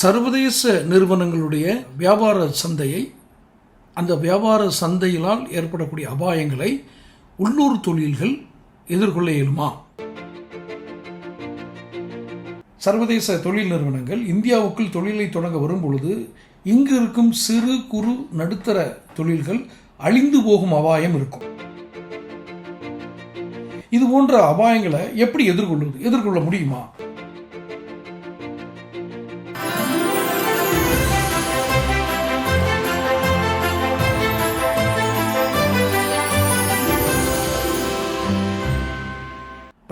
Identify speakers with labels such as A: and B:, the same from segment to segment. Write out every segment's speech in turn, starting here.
A: சர்வதேச நிறுவனங்களுடைய வியாபார சந்தையை அந்த வியாபார சந்தையினால் ஏற்படக்கூடிய அபாயங்களை உள்ளூர் தொழில்கள் எதிர்கொள்ள இயலுமா? சர்வதேச தொழில் நிறுவனங்கள் இந்தியாவுக்குள் தொழிலை தொடங்க வரும்பொழுது இங்கு இருக்கும் சிறு குறு நடுத்தர தொழில்கள் அழிந்து போகும் அபாயம் இருக்கும். இது போன்ற அபாயங்களை எப்படி எதிர்கொள்வது எதிர்கொள்ள முடியுமா?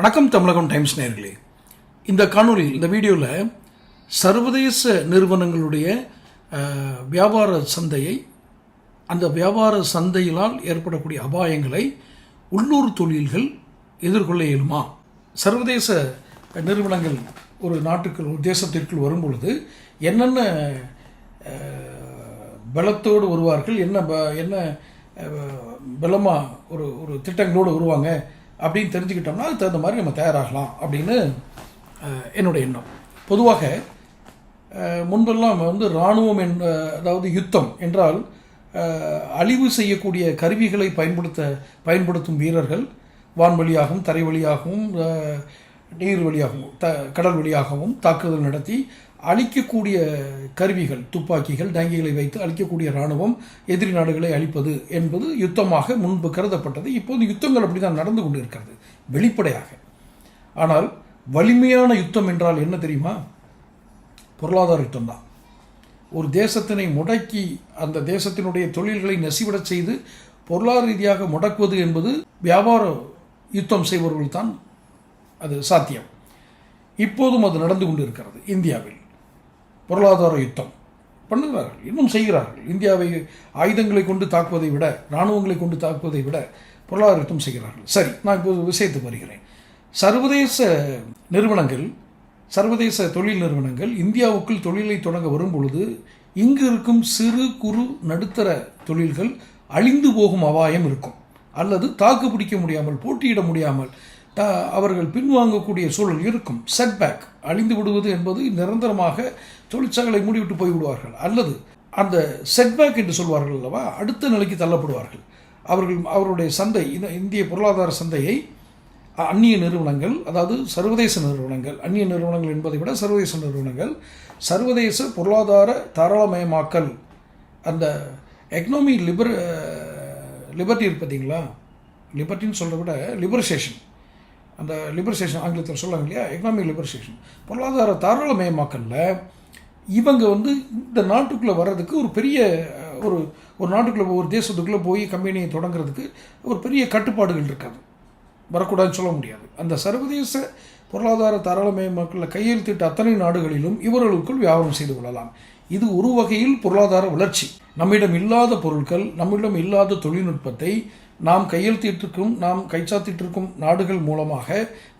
A: வணக்கம் தமிழகம் டைம்ஸ் நேர்களே. இந்த காணொலியில் இந்த வீடியோவில் சர்வதேச நிறுவனங்களுடைய வியாபார சந்தையை அந்த வியாபார சந்தையினால் ஏற்படக்கூடிய அபாயங்களை உள்ளூர் தொழில்கள் எதிர்கொள்ள இயலுமா? சர்வதேச நிறுவனங்கள் ஒரு நாட்டுக்குள் ஒரு தேசத்திற்குள் வரும் பொழுது என்னென்ன பலத்தோடு வருவார்கள்? என்ன ப- என்ன பலமாக ஒரு ஒரு திட்டங்களோடு வருவாங்க? அப்படின்னு தெரிஞ்சுக்கிட்டோம்னா அதுக்கு தகுந்த மாதிரி நம்ம தயாராகலாம் அப்படின்னு என்னுடைய எண்ணம். பொதுவாக முன்பெல்லாம் வந்து இராணுவம் என் அதாவது யுத்தம் என்றால் அழிவு செய்யக்கூடிய கருவிகளை பயன்படுத்த பயன்படுத்தும் வீரர்கள் வான்வழியாகவும் தரை வழியாகவும் நீர் வழியாகவும் த கடல் வழியாகவும் தாக்குதல் நடத்தி அழிக்கக்கூடிய கருவிகள் துப்பாக்கிகள் டேங்கிகளை வைத்து அழிக்கக்கூடிய இராணுவம் எதிரி நாடுகளை அழிப்பது என்பது யுத்தமாக முன்பு கருதப்பட்டது. இப்போது யுத்தங்கள் அப்படி தான் நடந்து கொண்டிருக்கிறது வெளிப்படையாக. ஆனால் வலிமையான யுத்தம் என்றால் என்ன தெரியுமா? பொருளாதார யுத்தம் தான். ஒரு தேசத்தினை முடக்கி அந்த தேசத்தினுடைய தொழில்களை நசிவிடச் செய்து பொருளாதார ரீதியாக முடக்குவது என்பது வியாபார யுத்தம் செய்பவர்கள் தான் அது சாத்தியம். இப்போதும் அது நடந்து கொண்டிருக்கிறது இந்தியாவில். பொருளாதார யுத்தம் பண்ணுகிறார்கள் இன்னும் செய்கிறார்கள். இந்தியாவை ஆயுதங்களை கொண்டு தாக்குவதை விட இராணுவங்களை கொண்டு தாக்குவதை விட பொருளாதார யுத்தம் செய்கிறார்கள். சரி நான் இப்போது விஷயத்துக்கு வருகிறேன். சர்வதேச நிறுவனங்கள் சர்வதேச தொழில் நிறுவனங்கள் இந்தியாவுக்குள் தொழிலை தொடங்க வரும் பொழுது இங்கு இருக்கும் சிறு குறு நடுத்தர தொழில்கள் அழிந்து போகும் அபாயம் இருக்கும். அல்லது தாக்கு பிடிக்க முடியாமல் போட்டியிட முடியாமல் அவர்கள் பின்வாங்கக்கூடிய சூழல் இருக்கும். செட்பேக் அழிந்து விடுவது என்பது நிரந்தரமாக தொழிற்சாலைகளை மூடிவிட்டு போய்விடுவார்கள். அல்லது அந்த செட்பேக் என்று சொல்வார்கள் அல்லவா அடுத்த நிலைக்கு தள்ளப்படுவார்கள். அவர்கள் அவருடைய சந்தை இந்த இந்திய பொருளாதார சந்தையை அந்நிய நிறுவனங்கள் அதாவது சர்வதேச நிறுவனங்கள் அந்நிய நிறுவனங்கள் என்பதை விட சர்வதேச நிறுவனங்கள் சர்வதேச பொருளாதார தாராளமயமாக்கல் அந்த எக்கனாமி லிபர் லிபர்ட்டி இருக்கு பார்த்தீங்களா லிபர்ட்டின்னு சொல்கிறத விட லிபரேஷன் அந்த லிபரேஷன் ஆங்கிலத்தில் சொல்லுவாங்க இல்லையா? எக்கனாமிக் லிபரேஷன் பொருளாதார தாராளமயமாக்கலில். இவங்க வந்து இந்த நாட்டுக்குள்ளே வர்றதுக்கு ஒரு பெரிய ஒரு ஒரு நாட்டுக்குள்ளே ஒரு தேசத்துக்குள்ளே போய் கம்பெனியை தொடங்குறதுக்கு ஒரு பெரிய கட்டுப்பாடுகள் இருக்காது. வரக்கூடாதுன்னு சொல்ல முடியாது. அந்த சர்வதேச பொருளாதார தாராளமயமாக்கலில் கையெழுத்திட்ட அத்தனை நாடுகளிலும் இவர்களுக்குள் வியாபாரம் செய்து கொள்ளலாம். இது ஒரு வகையில் பொருளாதார வளர்ச்சி. நம்மிடம் இல்லாத பொருட்கள் நம்மிடம் இல்லாத தொழில்நுட்பத்தை நாம் கையெழுத்திட்டிருக்கும் நாம் கைச்சாத்திட்டிருக்கும் நாடுகள் மூலமாக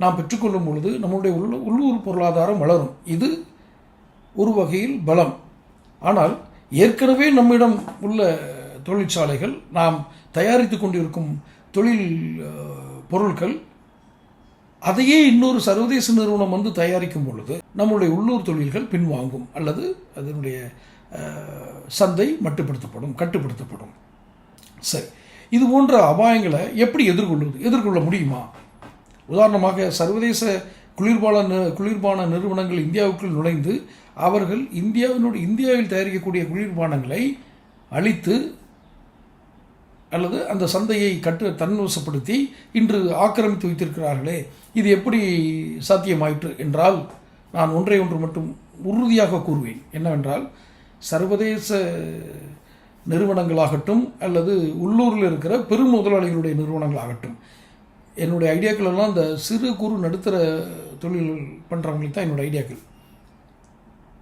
A: நாம் பெற்றுக்கொள்ளும் பொழுது நம்முடைய உள்ள உள்ளூர் பொருளாதாரம் வளரும். இது ஒரு வகையில் பலம். ஆனால் ஏற்கனவே நம்மிடம் உள்ள தொழிற்சாலைகள் நாம் தயாரித்து கொண்டிருக்கும் தொழில் பொருட்கள் அதையே இன்னொரு சர்வதேச நிறுவனம் வந்து தயாரிக்கும் பொழுது நம்முடைய உள்ளூர் தொழில்கள் பின்வாங்கும் அல்லது அதனுடைய சந்தை மட்டுப்படுத்தப்படும் கட்டுப்படுத்தப்படும். சரி. இது போன்ற அபாயங்களை எப்படி எதிர்கொள்வது எதிர்கொள்ள முடியுமா? உதாரணமாக சர்வதேச குளிர்பான குளிர்பான நிறுவனங்கள் இந்தியாவுக்குள் நுழைந்து அவர்கள் இந்தியாவினுடைய இந்தியாவில் தயாரிக்கக்கூடிய குளிர்பானங்களை அழித்து அல்லது அந்த சந்தையை கட்டு தன்வசப்படுத்தி இன்று ஆக்கிரமித்து வைத்திருக்கிறார்களே இது எப்படி சாத்தியமாயிற்று என்றால் நான் ஒன்றை ஒன்று மட்டும் உறுதியாக கூறுவேன். என்னவென்றால் சர்வதேச நிறுவனங்களாகட்டும் அல்லது உள்ளூரில் இருக்கிற பெரும் முதலாளிகளுடைய நிறுவனங்களாகட்டும் என்னுடைய ஐடியாக்கள் எல்லாம் இந்த சிறு குறு நடுத்தர தொழில் பண்ணுறவங்களுக்கு தான் என்னோடய ஐடியாக்கள்.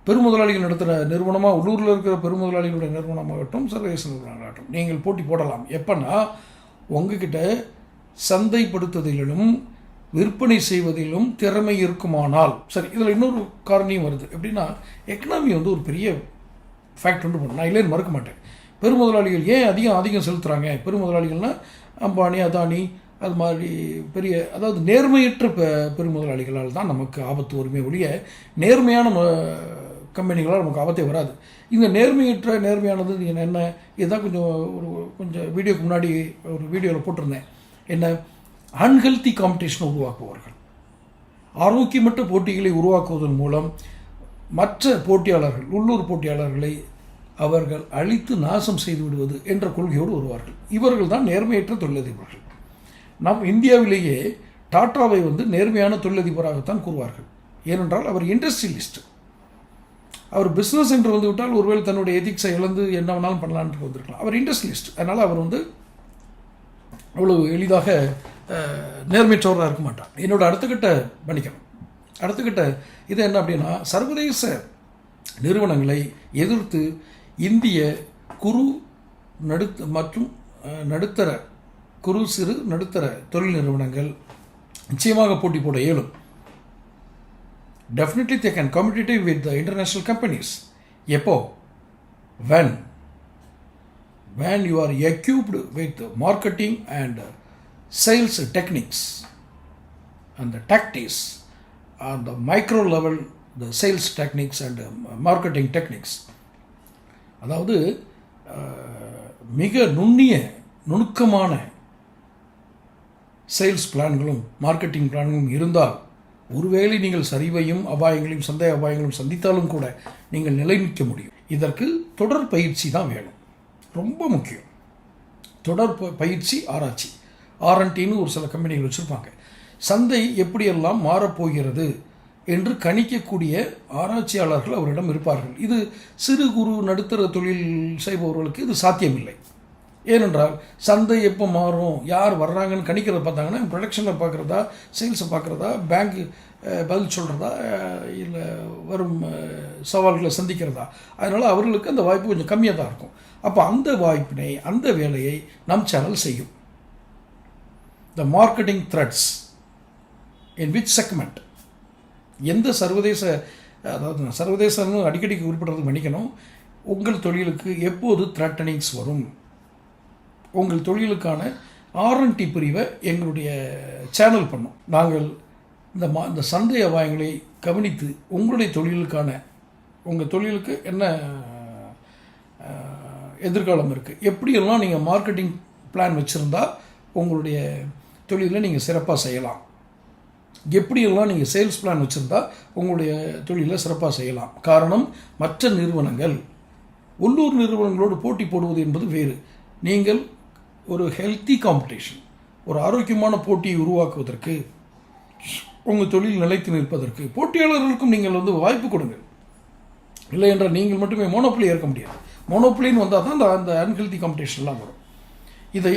A: பெருமுதலாளிகள் நடத்துகிற நிறுவனமாக உள்ளூரில் இருக்கிற பெருமுதலாளிகளுடைய நிறுவனமாகட்டும் சர்வதேச நிறுவனங்களாகட்டும் நீங்கள் போட்டி போடலாம். எப்பன்னா உங்ககிட்ட சந்தைப்படுத்துவதிலும் விற்பனை செய்வதிலும் திறமை இருக்குமானால் சரி இதில் இன்னொரு காரணியும் வருது. எப்படின்னா எக்கனாமி வந்து ஒரு பெரிய ஃபேக்ட் உண்டு பண்ணும் நான் இல்லைன்னு மறுக்க மாட்டேன். பெருமுதலாளிகள் ஏன் அதிகம் அதிகம் செலுத்துகிறாங்க பெருமுதலாளிகள்னா அம்பானி அதானி அது மாதிரி பெரிய அதாவது நேர்மையற்ற பெ பெருமுதலாளிகளால் தான் நமக்கு ஆபத்து வருமே ஒழிய நேர்மையான கம்பெனிகளால் நமக்கு ஆபத்தே வராது. இந்த நேர்மையற்ற நேர்மையானது என்ன இதுதான் கொஞ்சம் ஒரு கொஞ்சம் வீடியோக்கு முன்னாடி ஒரு வீடியோவில் போட்டிருந்தேன். என்ன? அன்ஹெல்தி காம்படிஷனை உருவாக்குவார்கள் ஆரோக்கியமற்ற போட்டிகளை உருவாக்குவதன் மூலம் மற்ற போட்டியாளர்கள் உள்ளூர் போட்டியாளர்களை அவர்கள் அழித்து நாசம் செய்து விடுவது என்ற கொள்கையோடு வருவார்கள். இவர்கள் தான் நேர்மையற்ற தொழிலதிபர்கள். நம் இந்தியாவிலேயே டாட்டாவை வந்து நேர்மையான தொழிலதிபராகத்தான் கூறுவார்கள். ஏனென்றால் அவர் இண்டஸ்ட்ரியலிஸ்ட். அவர் பிஸ்னஸ் என்று வந்து விட்டால் ஒருவேளை தன்னுடைய எதிக்ஸை இழந்து என்ன வேணாலும் பண்ணலான்ட்டு வந்திருக்கலாம் அவர் இண்டஸ்ட்ரியலிஸ்ட் அதனால் அவர் வந்து அவ்வளவு எளிதாக அஹ், நேர்மையற்றவராக இருக்க மாட்டார். என்னோட அடுத்த கட்ட பண்ணிக்கணும் அடுத்த கட்ட இது என்ன அப்படின்னா சர்வதேச நிறுவனங்களை எதிர்த்து இந்திய குறு நடுத்த மற்றும் நடுத்தர குறு சிறு நடுத்தர தொழில் நிறுவனங்கள் நிச்சயமாக போட்டி போட இயலும். Definitely they can competitive with the international companies எப்போ when when you are equipped with marketing and sales techniques and the tactics on the micro level the sales techniques and uh, marketing techniques அதாவது அஹ், மிக நுண்ணிய நுணுக்கமான sales பிளான்களும் marketing பிளான்களும் இருந்தால் ஒருவேளை நீங்கள் சரிவையும் அபாயங்களையும் சந்தேக அபாயங்களும் சந்தித்தாலும் கூட நீங்கள் நிலை நிற்க முடியும். இதற்கு தொடர் பயிற்சி தான் வேணும். ரொம்ப முக்கியம். தொடர் ப- பயிற்சி ஆராய்ச்சி. ஆர்என்டின்னு ஒரு சில கம்பெனிகள் வச்சுருப்பாங்க. சந்தை எப்படியெல்லாம் மாறப்போகிறது என்று கணிக்கக்கூடிய ஆராய்ச்சியாளர்கள் அவரிடம் இருப்பார்கள். இது சிறு குறு நடுத்தர தொழில் செய்பவர்களுக்கு இது சாத்தியமில்லை. ஏனென்றால் சந்தை எப்போ மாறும் யார் வர்றாங்கன்னு கணிக்கிறத பார்த்தாங்கன்னா ப்ரொடக்ஷனில் பார்க்குறதா சேல்ஸை பார்க்குறதா பேங்க் பதில் சொல்கிறதா இல்லை வரும் சவால்களை சந்திக்கிறதா. அதனால் அவர்களுக்கு அந்த வாய்ப்பு கொஞ்சம் கம்மியாக தான் இருக்கும். அப்போ அந்த வாய்ப்பினை அந்த வேலையை நம் சேனல் செய்யும். The marketing threads in which segment எந்த சர்வதேச அதாவது நான் சர்வதேசம்னு அடிக்கடி குறிப்பிடுறது மன்னிக்கணும். உங்கள் தொழிலுக்கு எப்போது த்ரெட்டனிங்ஸ் வரும்? உங்கள் தொழிலுக்கான ஆர்என்டி பிரிவை எங்களுடைய சேனல் பண்ணோம். நாங்கள் இந்த மா இந்த சந்தை அபாயங்களை கவனித்து உங்களுடைய தொழிலுக்கான உங்கள் தொழிலுக்கு என்ன எதிர்காலம் இருக்குது எப்படியெல்லாம் நீங்கள் மார்க்கெட்டிங் பிளான் வச்சுருந்தா உங்களுடைய தொழிலில் நீங்கள் சிறப்பாக செய்யலாம். எப்படியெல்லாம் நீங்கள் சேல்ஸ் பிளான் வச்சுருந்தா உங்களுடைய தொழிலை சிறப்பாக செய்யலாம். காரணம் மற்ற நிறுவனங்கள் உள்ளூர் நிறுவனங்களோடு போட்டி போடுவது என்பது வேறு. நீங்கள் ஒரு ஹெல்த்தி காம்படிஷன் ஒரு ஆரோக்கியமான போட்டியை உருவாக்குவதற்கு உங்கள் தொழில் நிலைத்து நிற்பதற்கு போட்டியாளர்களுக்கும் நீங்கள் வந்து வாய்ப்பு கொடுங்கள். இல்லை என்றால் நீங்கள் மட்டுமே மோனோப்புலி ஏற்க முடியாது. மோனோப்புலின்னு வந்தால் தான் அந்த அந்த அன்ஹெல்தி காம்படிஷன்லாம் வரும். இதை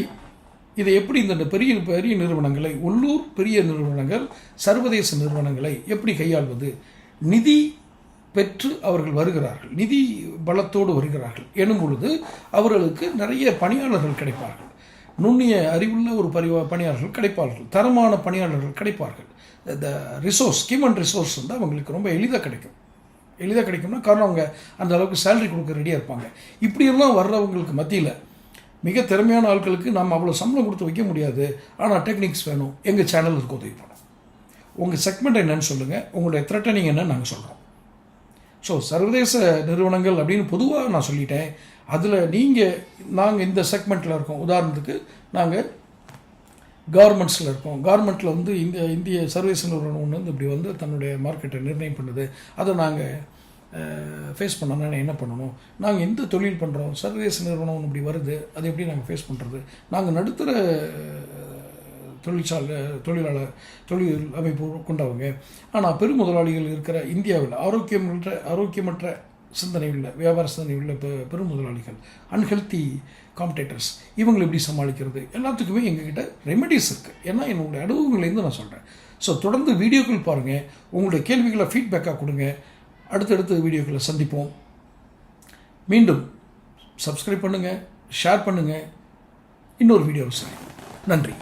A: இதை எப்படி இந்த பெரிய பெரிய நிறுவனங்களை உள்ளூர் பெரிய நிறுவனங்கள் சர்வதேச நிறுவனங்களை எப்படி கையாள்வது? நிதி பெற்று அவர்கள் வருகிறார்கள். நிதி பலத்தோடு வருகிறார்கள். எனும் பொழுது அவர்களுக்கு நிறைய பணியாளர்கள் கிடைப்பார்கள். நுண்ணிய அறிவுள்ள ஒரு பரிவா பணியாளர்கள் கிடைப்பார்கள். தரமான பணியாளர்கள் கிடைப்பார்கள். இந்த ரிசோர்ஸ் ஹியூமன் ரிசோர்ஸ் வந்து அவங்களுக்கு ரொம்ப எளிதாக கிடைக்கும். எளிதாக கிடைக்கும்னா காரணம் அவங்க அந்த அளவுக்கு சேலரி கொடுக்க ரெடியாக இருப்பாங்க. இப்படியெல்லாம் வர்றவங்களுக்கு மத்தியில் மிக திறமையான ஆட்களுக்கு நாம் அவ்வளோ சம்பளம் கொடுத்து வைக்க முடியாது. ஆனால் டெக்னிக்ஸ் வேணும். எங்கள் சேனல் அதுக்கு உதவி பண்ணும் உங்கள் செக்மெண்ட் என்னன்னு சொல்லுங்கள் உங்களுடைய த்ரெட்டனிங் என்னன்னு நாங்கள் சொல்கிறோம் ஸோ சர்வதேச நிறுவனங்கள் அப்படின்னு பொதுவாக நான் சொல்லிட்டேன். அதில் நீங்கள் நாங்கள் இந்த செக்மெண்ட்டில் இருக்கோம். உதாரணத்துக்கு நாங்கள் கார்மெண்ட்ஸில் இருக்கோம். கார்மெண்ட்டில் வந்து இந்த இந்திய சர்வீஸ் நிறுவனம் ஒன்று வந்து இப்படி வந்து தன்னுடைய மார்க்கெட்டை நிர்ணயம் பண்ணுது. அதை நாங்கள் ஃபேஸ் பண்ணணும்னா என்ன பண்ணணும்? நாங்கள் எந்த தொழில் பண்ணுறோம் சர்வதேச நிறுவனம் ஒன்று இப்படி வருது. அதை எப்படி நாங்கள் ஃபேஸ் பண்ணுறது நாங்கள் நடுத்தர தொழிற்சாலை தொழிலாளர் தொழில் அமைப்பு கொண்டவங்க. ஆனால் பெருமுதலாளிகள் இருக்கிற இந்தியாவில் ஆரோக்கியமற்ற ஆரோக்கியமற்ற சிந்தனை உள்ள வியாபார சிந்தனை உள்ள பெரும் முதலாளிகள் அன்ஹெல்த்தி காம்படேட்டர்ஸ் இவங்களை எப்படி சமாளிக்கிறது? எல்லாத்துக்குமே எங்ககிட்ட ரெமெடிஸ் இருக்குது ஏன்னா என்னுடைய அனுபவங்கள்லேருந்து நான் சொல்கிறேன் ஸோ தொடர்ந்து வீடியோக்கள் பாருங்கள் உங்களுடைய கேள்விகளை ஃபீட்பேக்காக கொடுங்க. அடுத்தடுத்த வீடியோக்களை சந்திப்போம். மீண்டும் சப்ஸ்கிரைப் பண்ணுங்கள் ஷேர் பண்ணுங்கள் இன்னொரு வீடியோவில் சந்திப்போம். நன்றி.